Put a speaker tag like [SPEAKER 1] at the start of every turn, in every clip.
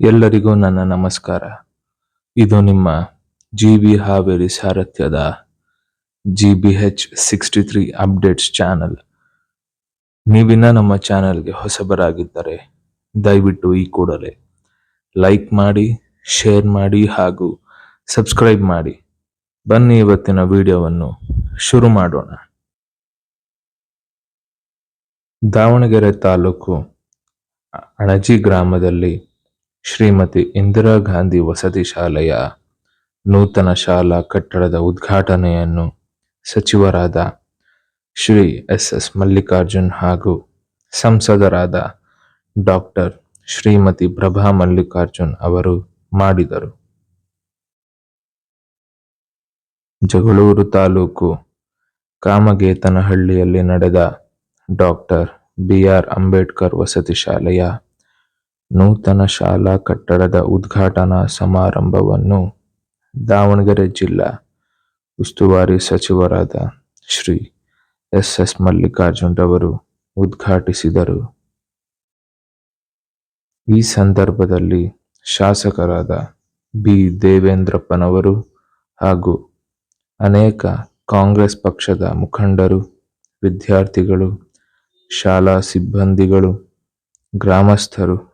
[SPEAKER 1] ಎಲ್ಲರಿಗೂ ನನ್ನ ನಮಸ್ಕಾರ. ಇದು ನಿಮ್ಮ G B Haveri ಸಾರಥ್ಯದ G B H sixty three updates channel. ನೀವಿನ್ನ ನಮ್ಮ ಚಾನಲ್ಗೆ ಹೊಸಬರಾಗಿದ್ದರೆ ದಯವಿಟ್ಟು ಈ ಕೂಡಲೇ ಲೈಕ್ ಮಾಡಿ, ಶೇರ್ ಮಾಡಿ ಹಾಗೂ ಸಬ್ಸ್ಕ್ರೈಬ್ ಮಾಡಿ. ಬನ್ನಿ ಇವತ್ತಿನ ವಿಡಿಯೋವನ್ನು ಶುರು ಮಾಡೋಣ. ದಾವಣಗೆರೆ ತಾಲೂಕು ಅಣಜಿ ಗ್ರಾಮದಲ್ಲಿ ಶ್ರೀಮತಿ ಇಂದಿರಾ ಗಾಂಧಿ ವಸತಿ ಶಾಲೆಯ ನೂತನ ಶಾಲಾ ಕಟ್ಟಡದ ಉದ್ಘಾಟನೆಯನ್ನು ಸಚಿವರಾದ ಶ್ರೀ ಎಸ್ ಎಸ್ ಮಲ್ಲಿಕಾರ್ಜುನ್ ಹಾಗೂ ಸಂಸದರಾದ ಡಾಕ್ಟರ್ ಶ್ರೀಮತಿ ಪ್ರಭಾ ಮಲ್ಲಿಕಾರ್ಜುನ್ ಅವರು ಮಾಡಿದರು. ಜಗಳೂರು ತಾಲೂಕು ಕಾಮಗೇತನಹಳ್ಳಿಯಲ್ಲಿ ನಡೆದ ಡಾಕ್ಟರ್ ಬಿ ಆರ್ ಅಂಬೇಡ್ಕರ್ ವಸತಿ ಶಾಲೆಯ ನೂತನ ಶಾಲಾ ಕಟ್ಟಡದ ಉದ್ಘಾಟನಾ ಸಮಾರಂಭವನ್ನು ದಾವಣಗೆರೆ ಜಿಲ್ಲಾ ಉಸ್ತುವಾರಿ ಸಚಿವರಾದ ಶ್ರೀ ಎಸ್ ಎಸ್ ಮಲ್ಲಿಕಾರ್ಜುನ್ ರವರು ಉದ್ಘಾಟಿಸಿದರು. ಈ ಸಂದರ್ಭದಲ್ಲಿ ಶಾಸಕರಾದ ಬಿ. ದೇವೇಂದ್ರಪ್ಪನವರು ಹಾಗೂ ಅನೇಕ ಕಾಂಗ್ರೆಸ್ ಪಕ್ಷದ ಮುಖಂಡರು, ವಿದ್ಯಾರ್ಥಿಗಳು, ಶಾಲಾ ಸಿಬ್ಬಂದಿಗಳು, ಗ್ರಾಮಸ್ಥರು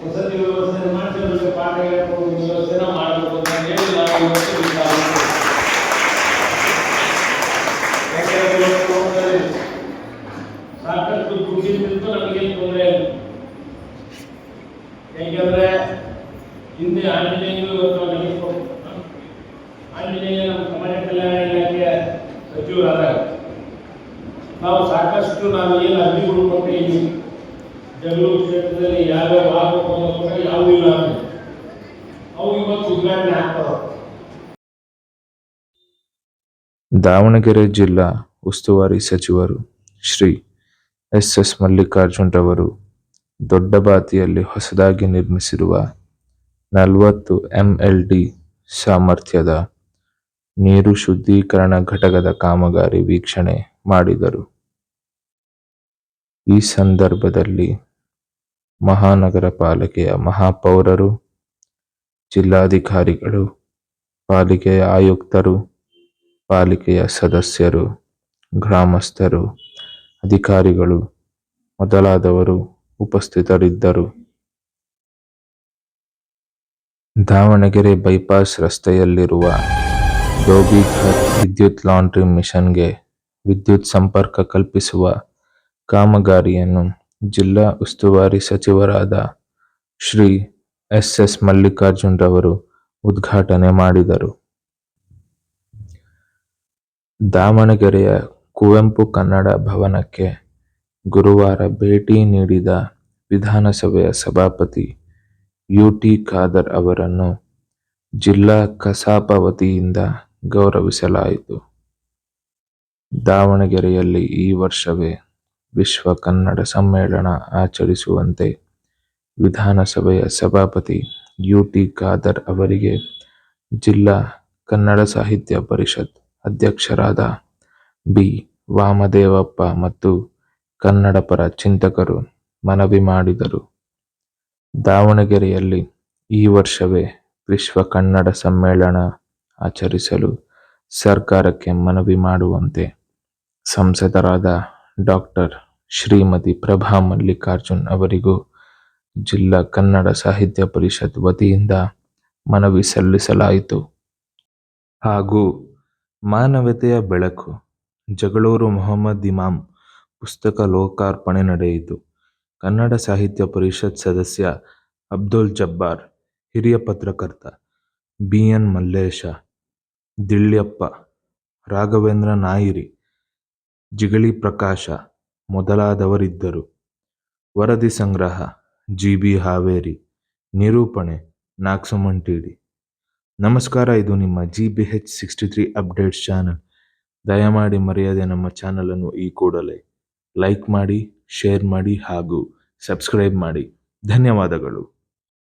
[SPEAKER 2] ವಸತಿ ವ್ಯವಸ್ಥೆ ಮಾಡಿಸಿ ಅವರಿಗೆ ಪಾಠ ವ್ಯವಸ್ಥೆನ ಅಂತ ಹೇಳಿ ನಾವು ಇವತ್ತು ಸಾಕಷ್ಟು ದುಡ್ಡಿದ್ದು ನಮಗೆ ತೊಂದರೆ ಇಲ್ಲ ಯಾಕೆಂದ್ರೆ ಹಿಂದೆ ನಡೆಸ್ಕೊಂಡು ಆಂಜನೇಯ ನಮ್ಮ ಸಮಾಜ ಕಲ್ಯಾಣ ಇಲಾಖೆಯ ನಾವು ಸಾಕಷ್ಟು ನಾವು ಏನು ಅರ್ಜಿಗಳು ಕೊಟ್ಟಿದ್ದೀವಿ ಜಗಳೂರು ಕ್ಷೇತ್ರದಲ್ಲಿ ಯಾವ್ಯಾವ ಆಗಬೇಕು ಇಲ್ಲ ಅವು ಇವತ್ತು
[SPEAKER 1] ದಾವಣಗೆರೆ ಜಿಲ್ಲಾ ಉಸ್ತುವಾರಿ ಸಚಿವರು ಶ್ರೀ ಎಸ್ ಎಸ್ ಮಲ್ಲಿಕಾರ್ಜುನ್ ರವರು ದೊಡ್ಡಬಾತಿಯಲ್ಲಿ ಹೊಸದಾಗಿ ನಿರ್ಮಿಸಿರುವ ನಲವತ್ತು ಎಂಎಲ್ಡಿ ಸಾಮರ್ಥ್ಯದ ನೀರು ಶುದ್ಧೀಕರಣ ಘಟಕದ ಕಾಮಗಾರಿ ವೀಕ್ಷಣೆ ಮಾಡಿದರು. ಈ ಸಂದರ್ಭದಲ್ಲಿ ಮಹಾನಗರ ಪಾಲಿಕೆಯ ಮಹಾಪೌರರು, ಜಿಲ್ಲಾಧಿಕಾರಿಗಳು, ಪಾಲಿಕೆಯ ಆಯುಕ್ತರು, ಪಾಲಿಕೆಯ ಸದಸ್ಯರು, ಗ್ರಾಮಸ್ಥರು, ಅಧಿಕಾರಿಗಳು ಮೊದಲಾದವರು ಉಪಸ್ಥಿತರಿದ್ದರು. ದಾವಣಗೆರೆ ಬೈಪಾಸ್ ರಸ್ತೆಯಲ್ಲಿರುವ ಧೋಬಿಘರ್ ವಿದ್ಯುತ್ ಲಾಂಡ್ರಿ ಮಿಷನ್ಗೆ ವಿದ್ಯುತ್ ಸಂಪರ್ಕ ಕಲ್ಪಿಸುವ ಕಾಮಗಾರಿಯನ್ನು ಜಿಲ್ಲಾ ಉಸ್ತುವಾರಿ ಸಚಿವರಾದ ಶ್ರೀ ಎಸ್ ಎಸ್ ಮಲ್ಲಿಕಾರ್ಜುನ್ ರವರು ಉದ್ಘಾಟನೆ ಮಾಡಿದರು. ದಾವಣಗೆರೆಯ ಕುವೆಂಪು ಕನ್ನಡ ಭವನಕ್ಕೆ ಗುರುವಾರ ಭೇಟಿ ನೀಡಿದ ವಿಧಾನಸಭೆಯ ಸಭಾಪತಿ ಯು ಟಿ ಖಾದರ್ ಅವರನ್ನು ಜಿಲ್ಲಾ ಕಸಾಪ ವತಿಯಿಂದ ಗೌರವಿಸಲಾಯಿತು. ದಾವಣಗೆರೆಯಲ್ಲಿ ಈ ವರ್ಷವೇ ವಿಶ್ವ ಕನ್ನಡ ಸಮ್ಮೇಳನ ಆಚರಿಸುವಂತೆ ವಿಧಾನಸಭೆಯ ಸಭಾಪತಿ ಯುಟಿ ಖಾದರ್ ಅವರಿಗೆ ಜಿಲ್ಲಾ ಕನ್ನಡ ಸಾಹಿತ್ಯ ಪರಿಷತ್ ಅಧ್ಯಕ್ಷರಾದ ಬಿ. ವಾಮದೇವಪ್ಪ ಮತ್ತು ಕನ್ನಡ ಪರ ಚಿಂತಕರು ಮನವಿ ಮಾಡಿದರು. ದಾವಣಗೆರೆಯಲ್ಲಿ ಈ ವರ್ಷವೇ ವಿಶ್ವ ಕನ್ನಡ ಸಮ್ಮೇಳನ ಆಚರಿಸಲು ಸರ್ಕಾರಕ್ಕೆ ಮನವಿ ಮಾಡುವಂತೆ ಸಂಸದರಾದ ಡಾಕ್ಟರ್ ಶ್ರೀಮತಿ ಪ್ರಭಾ ಮಲ್ಲಿಕಾರ್ಜುನ್ ಅವರಿಗೂ ಜಿಲ್ಲಾ ಕನ್ನಡ ಸಾಹಿತ್ಯ ಪರಿಷತ್ ವತಿಯಿಂದ ಮನವಿ ಸಲ್ಲಿಸಲಾಯಿತು. ಹಾಗೂ ಮಾನವತೆಯ ಬೆಳಕು, ಜಗಳೂರು ಮೊಹಮ್ಮದ್ ಇಮಾಮ್ ಪುಸ್ತಕ ಲೋಕಾರ್ಪಣೆ ನಡೆಯಿತು. ಕನ್ನಡ ಸಾಹಿತ್ಯ ಪರಿಷತ್ ಸದಸ್ಯ ಅಬ್ದುಲ್ ಜಬ್ಬಾರ್, ಹಿರಿಯ ಪತ್ರಕರ್ತ ಬಿ ಎನ್ ಮಲ್ಲೇಶ, ದಿಳ್ಯಪ್ಪ, ರಾಘವೇಂದ್ರ ನಾಯಿರಿ ಜಿಗಳಿ ಪ್ರಕಾಶ ಮೊದಲಾದವರಿದ್ದರು. ವರದಿ ಸಂಗ್ರಹ, ಜಿ ಬಿ ಹಾವೇರಿ, ನಿರೂಪಣೆ ನಾಗಸುಮನ್ ಟಿಡಿ ನಮಸ್ಕಾರ, ಇದು ನಿಮ್ಮ G B H sixty three updates channel. ದಯಮಾಡಿ ಮರೆಯದೆ ನಮ್ಮ ಚಾನಲನ್ನು ಈ ಕೂಡಲೇ ಲೈಕ್ ಮಾಡಿ, ಶೇರ್ ಮಾಡಿ ಹಾಗೂ ಸಬ್ಸ್ಕ್ರೈಬ್ ಮಾಡಿ. ಧನ್ಯವಾದಗಳು.